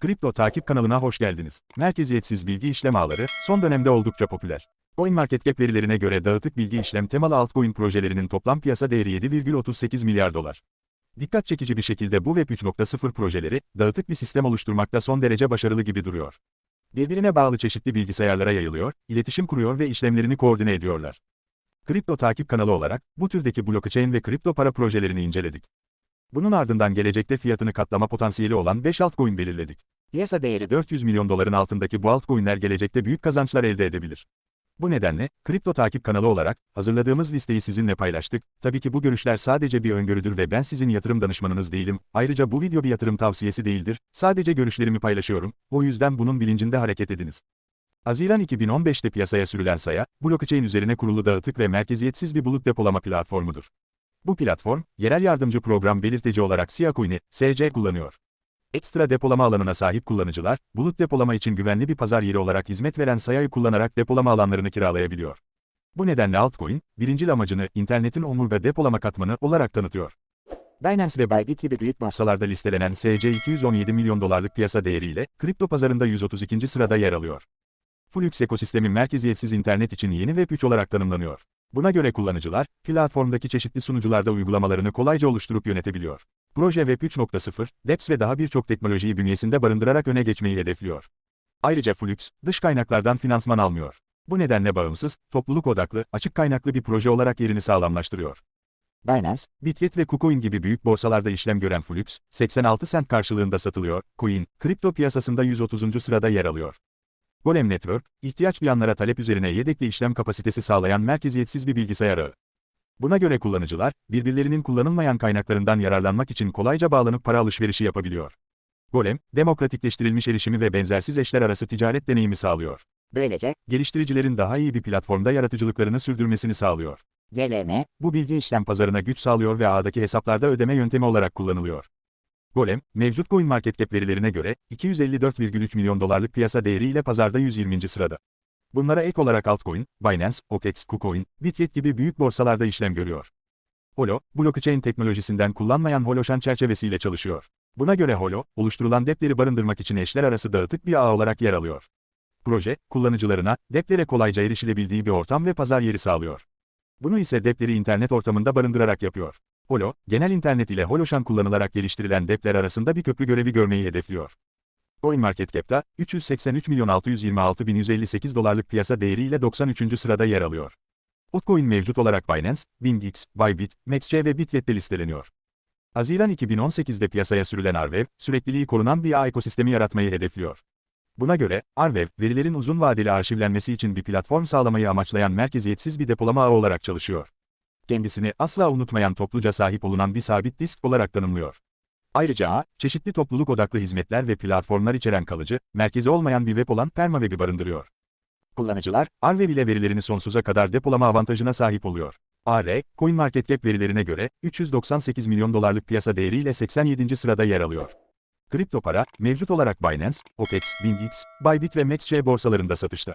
Kripto takip kanalına hoş geldiniz. Merkeziyetsiz bilgi işlem ağları son dönemde oldukça popüler. CoinMarketCap verilerine göre dağıtık bilgi işlem temalı altcoin projelerinin toplam piyasa değeri 7,38 milyar dolar. Dikkat çekici bir şekilde bu Web 3.0 projeleri, dağıtık bir sistem oluşturmakta son derece başarılı gibi duruyor. Birbirine bağlı çeşitli bilgisayarlara yayılıyor, iletişim kuruyor ve işlemlerini koordine ediyorlar. Kripto takip kanalı olarak, bu türdeki blockchain ve kripto para projelerini inceledik. Bunun ardından gelecekte fiyatını katlama potansiyeli olan 5 altcoin belirledik. Piyasa değeri 400 milyon doların altındaki bu altcoin'ler gelecekte büyük kazançlar elde edebilir. Bu nedenle, kripto takip kanalı olarak, hazırladığımız listeyi sizinle paylaştık. Tabii ki bu görüşler sadece bir öngörüdür ve ben sizin yatırım danışmanınız değilim. Ayrıca bu video bir yatırım tavsiyesi değildir. Sadece görüşlerimi paylaşıyorum. O yüzden bunun bilincinde hareket ediniz. Haziran 2015'te piyasaya sürülen Saya, blockchain üzerine kurulu dağıtık ve merkeziyetsiz bir bulut depolama platformudur. Bu platform, yerel yardımcı program belirteci olarak SIA Coin'i, SC kullanıyor. Ekstra depolama alanına sahip kullanıcılar, bulut depolama için güvenli bir pazar yeri olarak hizmet veren Saya'yı kullanarak depolama alanlarını kiralayabiliyor. Bu nedenle altcoin, birincil amacını internetin omurga depolama katmanı olarak tanıtıyor. Binance ve Bybit gibi büyük borsalarda listelenen SC 217 milyon dolarlık piyasa değeriyle, kripto pazarında 132. sırada yer alıyor. Flux ekosistemi merkeziyetsiz internet için yeni Web 3 olarak tanımlanıyor. Buna göre kullanıcılar, platformdaki çeşitli sunucularda uygulamalarını kolayca oluşturup yönetebiliyor. Proje Web 3.0, DEPS ve daha birçok teknolojiyi bünyesinde barındırarak öne geçmeyi hedefliyor. Ayrıca Flux, dış kaynaklardan finansman almıyor. Bu nedenle bağımsız, topluluk odaklı, açık kaynaklı bir proje olarak yerini sağlamlaştırıyor. Binance, Bitget ve KuCoin gibi büyük borsalarda işlem gören Flux, 86 sent karşılığında satılıyor, Coin, kripto piyasasında 130. sırada yer alıyor. Golem Network, ihtiyaç duyanlara talep üzerine yedekli işlem kapasitesi sağlayan merkeziyetsiz bir bilgisayar ağı. Buna göre kullanıcılar, birbirlerinin kullanılmayan kaynaklarından yararlanmak için kolayca bağlanıp para alışverişi yapabiliyor. Golem, demokratikleştirilmiş erişimi ve benzersiz eşler arası ticaret deneyimi sağlıyor. Böylece, Geliştiricilerin daha iyi bir platformda yaratıcılıklarını sürdürmesini sağlıyor. GLM, Bu bilgi işlem pazarına güç sağlıyor ve ağdaki hesaplarda ödeme yöntemi olarak kullanılıyor. Golem, mevcut CoinMarketCap verilerine göre 254,3 milyon dolarlık piyasa değeriyle pazarda 120. sırada. Bunlara ek olarak altcoin, Binance, OKEx, KuCoin, Bitget gibi büyük borsalarda işlem görüyor. Holo, blockchain teknolojisinden kullanmayan Holoşan çerçevesiyle çalışıyor. Buna göre Holo, oluşturulan depleri barındırmak için eşler arası dağıtık bir ağ olarak yer alıyor. Proje, kullanıcılarına, deplere kolayca erişilebildiği bir ortam ve pazar yeri sağlıyor. Bunu ise depleri internet ortamında barındırarak yapıyor. Holo, genel internet ile Holoşan kullanılarak geliştirilen depler arasında bir köprü görevi görmeyi hedefliyor. CoinMarketCap'ta 383 milyon 626 bin 158 dolarlık piyasa değeriyle 93. sırada yer alıyor. Altcoin mevcut olarak Binance, BingX, Bybit, MaxC ve Bitget'te listeleniyor. Haziran 2018'de piyasaya sürülen Arwev, sürekliliği korunan bir ağ ekosistemi yaratmayı hedefliyor. Buna göre, Arwev, verilerin uzun vadeli arşivlenmesi için bir platform sağlamayı amaçlayan merkeziyetsiz bir depolama ağı olarak çalışıyor. Kendisini asla unutmayan topluca sahip olunan bir sabit disk olarak tanımlıyor. Ayrıca çeşitli topluluk odaklı hizmetler ve platformlar içeren kalıcı, merkezi olmayan bir web olan PermaWeb'i barındırıyor. Kullanıcılar, Arwev ile verilerini sonsuza kadar depolama avantajına sahip oluyor. AR, CoinMarketCap verilerine göre 398 milyon dolarlık piyasa değeriyle 87. sırada yer alıyor. Kripto para, mevcut olarak Binance, OKEx, BingX, Bybit ve MaxC borsalarında satışta.